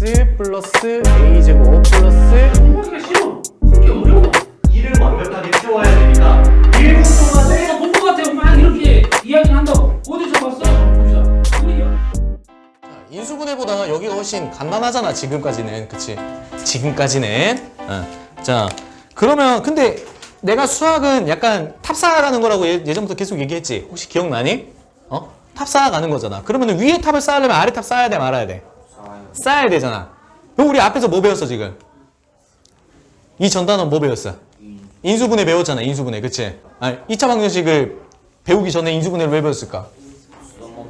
x 플러스 a 제곱 플러스 공부하기가 싫어. 그렇게 어려워. 일을 완벽하게 채워야 되니까 1분 동안에 내가 본것 같아. 막 이렇게 이야기를 한다고. 어디서 봤어? 봅시다. 우리 인수분해보다 여기가 훨씬 간단하잖아 지금까지는 그치 지금까지는 어. 자 그러면 근데 내가 수학은 약간 탑 쌓아가는 거라고 예, 예전부터 계속 얘기했지 혹시 기억나니? 어? 탑 쌓아가는 거잖아 그러면 위에 탑을 쌓으려면 아래 탑 쌓아야 돼 말아야 돼? 쌓아야 되잖아 그럼 우리 앞에서 뭐 배웠어 지금? 이 전단원 뭐 배웠어? 인수분해 배웠잖아 인수분해 그치? 아니 2차 방정식을 배우기 전에 인수분해를 왜 배웠을까?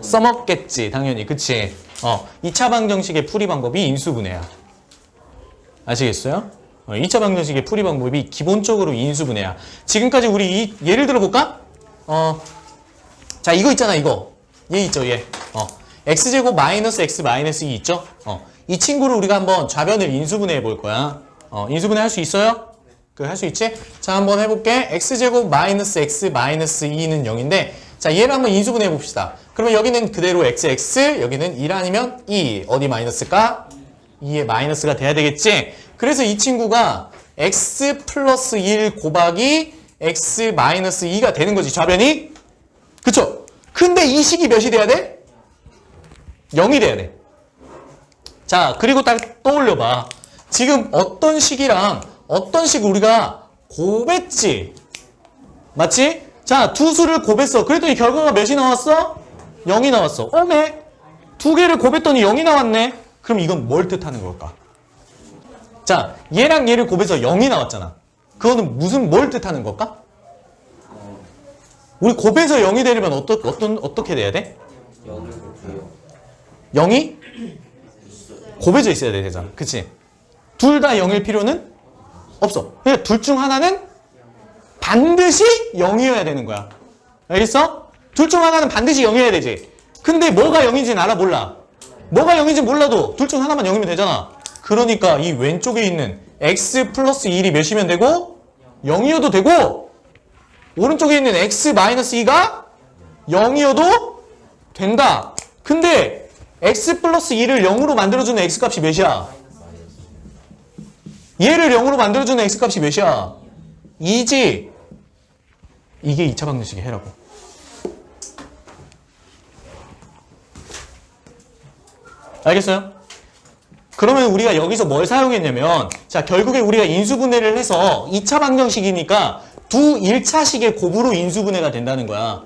써먹겠지 당연히 그치 어 2차 방정식의 풀이 방법이 인수분해야 아시겠어요? 어, 2차 방정식의 풀이 방법이 기본적으로 인수분해야 지금까지 우리 이, 예를 들어 볼까? 어자 이거 있잖아 이거 얘 있죠 얘 어, x제곱 마이너스 x 마이너스 2 있죠? 어, 이 친구를 우리가 한번 좌변을 인수분해해 볼 거야 어, 인수분해 할 수 있어요? 그 할 수 있지? 자 한번 해볼게 x제곱 마이너스 x 마이너스 2는 0인데 자 얘를 한번 인수분해 봅시다 그러면 여기는 그대로 xx 여기는 1 아니면 2 어디 마이너스일까? 2의 마이너스가 돼야 되겠지? 그래서 이 친구가 x 플러스 1 곱하기 x 마이너스 2가 되는 거지 좌변이 그쵸? 근데 이 식이 몇이 돼야 돼? 0이 돼야 돼 자, 그리고 딱 떠올려봐. 지금 어떤 식이랑 어떤 식 우리가 곱했지? 맞지? 자, 두 수를 곱했어. 그랬더니 결과가 몇이 나왔어? 0이 나왔어. 어메? 두 개를 곱했더니 0이 나왔네? 그럼 이건 뭘 뜻하는 걸까? 자, 얘랑 얘를 곱해서 0이 나왔잖아. 그거는 무슨 뭘 뜻하는 걸까? 우리 곱해서 0이 되려면 어떠, 어떤, 어떻게 돼야 돼? 0 이 곱해져 있어야 돼, 되잖아. 그치? 둘 다 0일 필요는 없어. 그러니까 둘 중 하나는 반드시 0이어야 되는 거야. 알겠어? 둘 중 하나는 반드시 0이어야 되지. 근데 뭐가 0인지는 알아? 몰라. 뭐가 0인지 몰라도 둘 중 하나만 0이면 되잖아. 그러니까 이 왼쪽에 있는 x 플러스 1이 몇이면 되고 0이어도 되고 오른쪽에 있는 x 마이너스 2가 0이어도 된다. 근데 x 플러스 2를 0으로 만들어주는 x 값이 몇이야? 얘를 0으로 만들어주는 x 값이 몇이야? 2지. 이게 2차 방정식의 해라고. 알겠어요? 그러면 우리가 여기서 뭘 사용했냐면 자 결국에 우리가 인수분해를 해서 2차 방정식이니까 두 1차식의 곱으로 인수분해가 된다는 거야.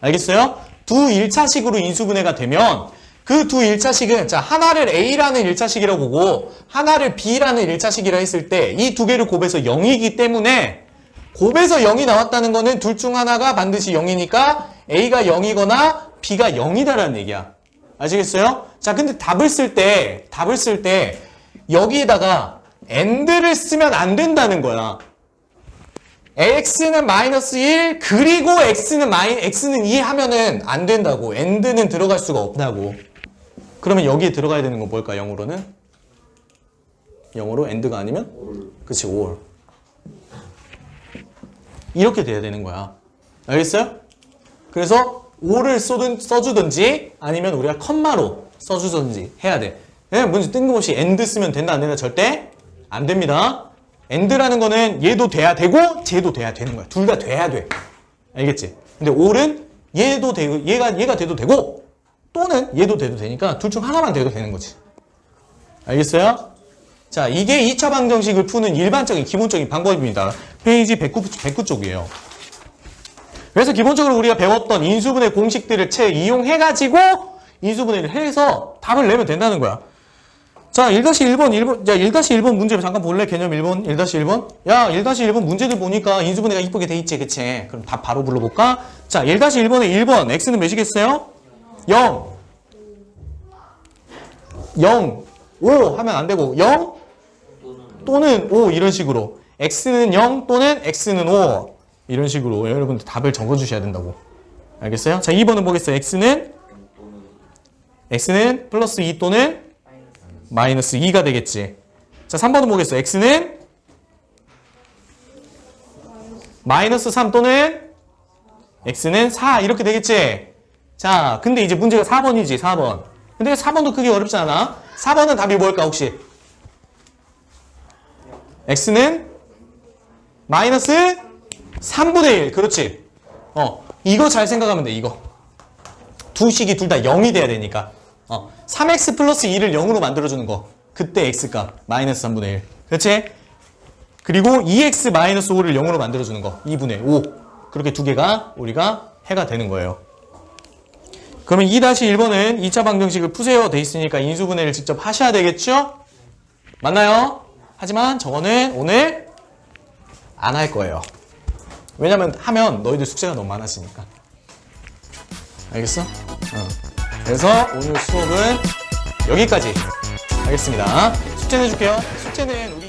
알겠어요? 두 1차식으로 인수분해가 되면 그 두 1차식은 자 하나를 A라는 1차식이라고 보고 하나를 B라는 1차식이라 했을 때 이 두 개를 곱해서 0이기 때문에 곱해서 0이 나왔다는 거는 둘 중 하나가 반드시 0이니까 A가 0이거나 B가 0이다라는 얘기야. 아시겠어요? 자, 근데 답을 쓸 때, 답을 쓸 때, 여기에다가 AND를 쓰면 안 된다는 거야. x는 마이너스 1, 그리고 x는 마이, x는 2 하면은 안 된다고. AND는 들어갈 수가 없다고. 그러면 여기에 들어가야 되는 건 뭘까, 영어로는? 영어로 AND가 아니면? 그치, or. 이렇게 돼야 되는 거야. 알겠어요? 그래서 or를 써든, 써주든지 아니면 우리가 컴마로 써주든지 해야 돼. 그냥 문제 뜬금없이 and 쓰면 된다 안 된다 절대 안 됩니다. and라는 거는 얘도 돼야 되고 쟤도 돼야 되는 거야. 둘 다 돼야 돼. 알겠지? 근데 or은 얘도 되고 얘가 얘가 돼도 되고 또는 얘도 돼도 되니까 둘 중 하나만 돼도 되는 거지. 알겠어요? 자, 이게 2차 방정식을 푸는 일반적인 기본적인 방법입니다. 페이지 109, 109쪽이에요. 그래서 기본적으로 우리가 배웠던 인수분해 공식들을 채 이용해가지고 인수분해를 해서 답을 내면 된다는 거야. 자, 1-1번, 1번, 야, 1-1번 문제 잠깐 볼래? 개념 1번, 1-1번? 야, 1-1번 문제들 보니까 인수분해가 이쁘게 돼 있지, 그치? 그럼 답 바로 불러볼까? 자, 1-1번에 1번, x는 몇이겠어요? 0. 0. 5 하면 안 되고, 0 또는 5 이런 식으로. x는 0 또는 x는 5. 이런 식으로 여러분들 답을 적어주셔야 된다고. 알겠어요? 자, 2번은 보겠어요. x는 x는 플러스 2 또는 마이너스 2가 되겠지. 자, 3번은 보겠어요. x는 마이너스 3 또는 x는 4 이렇게 되겠지. 자, 근데 이제 문제가 4번이지, 4번. 근데 4번도 크게 어렵지 않아? 4번은 답이 뭘까 혹시? x는 마이너스 3분의 1 그렇지 어 이거 잘 생각하면 돼 이거 두 식이 둘 다 0이 돼야 되니까 어 3x 플러스 2를 0으로 만들어주는 거 그때 x값 마이너스 3분의 1 그렇지? 그리고 2x 마이너스 5를 0으로 만들어주는 거 2분의 5 그렇게 두 개가 우리가 해가 되는 거예요 그러면 2-1번은 2차 방정식을 푸세요 돼 있으니까 인수분해를 직접 하셔야 되겠죠? 맞나요? 하지만 저거는 오늘 안 할 거예요. 왜냐면 하면 너희들 숙제가 너무 많아지니까. 알겠어? 어. 그래서 오늘 수업은 여기까지 하겠습니다. 숙제 내줄게요. 숙제는 우리